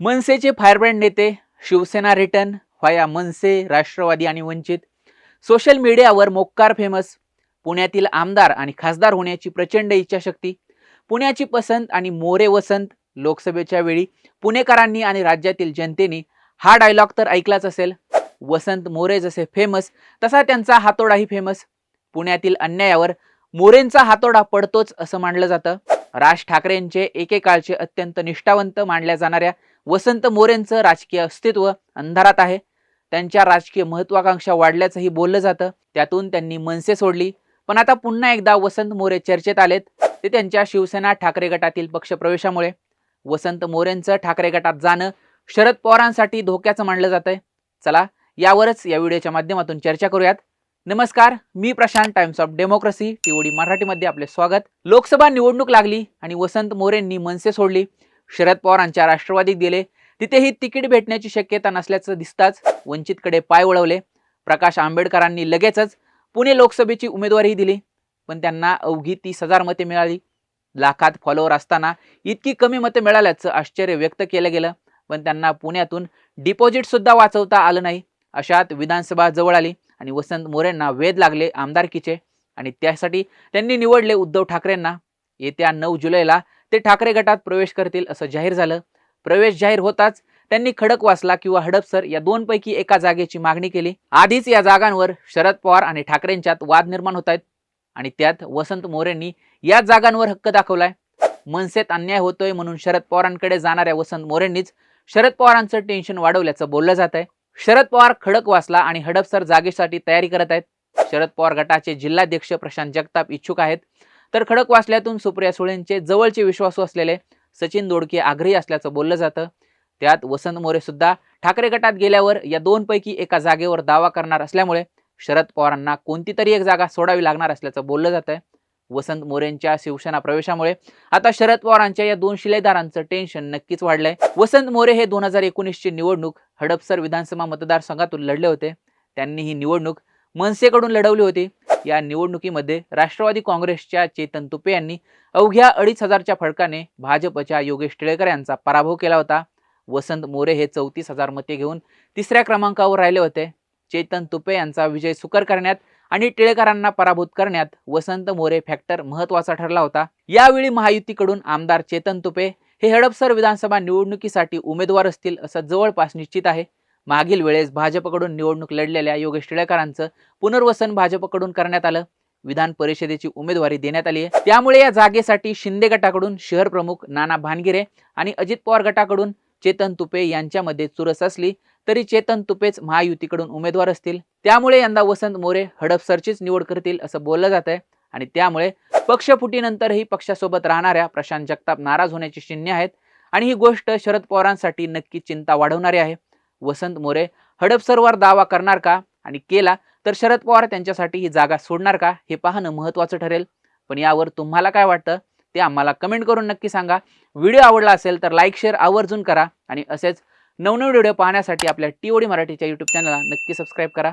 मनसेचे फायरब्रँड नेते Shiv Sena return via मनसे राष्ट्रवादी आणि वंचित. सोशल मीडियावर मोक्कार फेमस पुण्यातील आमदार आणि खासदार होण्याची प्रचंड इच्छाशक्ती पुण्याची पसंत आणि मोरे वसंत लोकसभेच्या वेळी पुणेकरांनी आणि राज्यातील जनतेने हा डायलॉग तर ऐकलाच असेल. वसंत मोरे जसे फेमस तसा त्यांचा हातोडाही फेमस पुण्यातील अन्यायावर मोरेंचा हातोडा पडतोच असं मानलं जातं. राज ठाकरेंचे एकेकाळचे अत्यंत निष्ठावंत मानल्या जाणाऱ्या वसंत मोरेंचं राजकीय अस्तित्व अंधारात आहे. त्यांच्या राजकीय महत्वाकांक्षा वाढल्याचंही बोललं जातं. त्यातून त्यांनी मनसे सोडली. पण आता पुन्हा एकदा वसंत मोरे चर्चेत आलेत. ते त्यांच्या शिवसेना ठाकरे गटातील पक्षप्रवेशामुळे. वसंत मोरेंचं ठाकरे गटात जाणं शरद पवारांसाठी धोक्याचं मानलं जातंय. चला यावरच या व्हिडिओच्या माध्यमातून चर्चा करूयात. नमस्कार मी Prashant times of democracy TOD मराठीमध्ये आपले स्वागत. लोकसभा निवडणूक लागली आणि वसंत मोरेंनी मनसे सोडली. शरद पवारांच्या राष्ट्रवादीत गेले. तिथेही तिकीट भेटण्याची शक्यता नसल्याचं दिसताच वंचितकडे पाय वळवले. प्रकाश आंबेडकरांनी लगेचच पुणे लोकसभेची उमेदवारीही दिली. पण त्यांना अवघी तीस हजार मते मिळाली. लाखात फॉलोअर असताना इतकी कमी मते मिळाल्याचं आश्चर्य व्यक्त केलं गेलं. पण त्यांना पुण्यातून डिपॉझिट सुद्धा वाचवता आलं नाही. अशात विधानसभा जवळ आली आणि वसंत मोरेंना वेध लागले आमदारकीचे. आणि त्यासाठी त्यांनी निवडले उद्धव ठाकरेंना. येत्या नऊ जुलैला ते ठाकरे गटात प्रवेश करतील असं जाहीर झालं. प्रवेश जाहीर होताच त्यांनी खडकवासला किंवा हडपसर या दोनपैकी एका जागेची मागणी केली. आधीच या जागांवर शरद पवार आणि ठाकरेंच्यात वाद निर्माण होत आहेत आणि त्यात वसंत मोरेंनी या जागांवर हक्क दाखवलाय. मनसेत अन्याय होतोय म्हणून शरद पवारांकडे जाणाऱ्या वसंत मोरेंनीच शरद पवारांचं टेन्शन वाढवल्याचं बोललं जात आहे. शरद पवार खडकवासला आणि हडपसर जागेसाठी तयारी करत आहेत. शरद पवार गटाचे जिल्हाध्यक्ष प्रशांत जगताप इच्छुक आहेत. तर खडक वाचल्यातून सुप्रिया सुळेंचे जवळचे विश्वासू असलेले सचिन दोडके आग्रही असल्याचं बोललं जातं. त्यात वसंत मोरे सुद्धा ठाकरे गटात गेल्यावर या दोनपैकी एका जागेवर दावा करणार असल्यामुळे शरद पवारांना कोणती तरी एक जागा सोडावी लागणार असल्याचं बोललं जात आहे वसंत मोरेंच्या शिवसेना प्रवेशामुळे आता शरद पवारांच्या या दोन शिलेदारांचं टेन्शन नक्कीच वाढलंय. वसंत मोरे हे दोन हजार एकोणीसची निवडणूक हडपसर विधानसभा मतदारसंघातून लढले होते. त्यांनी ही निवडणूक मनसेकडून लढवली होती. या निवडणुकीमध्ये राष्ट्रवादी काँग्रेसच्या चेतन तुपे यांनी अवघ्या अडीच हजारच्या फडकाने भाजपच्या योगेश टिळेकर यांचा पराभव केला होता. वसंत मोरे हे चौतीस हजार मते घेऊन तिसऱ्या क्रमांकावर राहिले होते. चेतन तुपे यांचा विजय सुकर करण्यात आणि टिळेकरांना पराभूत करण्यात वसंत मोरे फॅक्टर महत्त्वाचा ठरला होता. यावेळी महायुतीकडून आमदार चेतन तुपे हे हडपसर विधानसभा निवडणुकीसाठी उमेदवार असतील असं जवळपास निश्चित आहे. मागील वेळेस भाजपकडून निवडणूक लढलेल्या योगेश टिळेकरांचं पुनर्वसन भाजपकडून करण्यात आलं. विधान परिषदेची उमेदवारी देण्यात आली आहे. त्यामुळे या जागेसाठी शिंदे गटाकडून शहर प्रमुख नाना भानगिरे आणि अजित पवार गटाकडून चेतन तुपे यांच्यामध्ये चुरस असली तरी चेतन तुपेच महायुतीकडून उमेदवार असतील. त्यामुळे यंदा वसंत मोरे हडपसरचीच निवड करतील असं बोललं जात आहे. आणि त्यामुळे पक्षफुटीनंतरही पक्षासोबत राहणाऱ्या प्रशांत जगताप नाराज होण्याची चिन्हे आहेत. आणि ही गोष्ट शरद पवारांसाठी नक्की चिंता वाढवणारी आहे. वसंत मोरे हडपसरवर दावा करणार का? आणि केला तर शरद पवार त्यांच्यासाठी ही जागा सोडणार का? हे पाहणं महत्त्वाचं ठरेल. पण यावर तुम्हाला काय वाटतं? ते आम्हाला कमेंट करून नक्की सांगा. व्हिडिओ आवडला असेल तर लाईक शेअर आवर्जून करा. आणि असेच नवनवीन व्हिडिओ पाहण्यासाठी आपल्या टी ओडी मराठीच्या यूट्यूब चॅनलला नक्की सबस्क्राईब करा.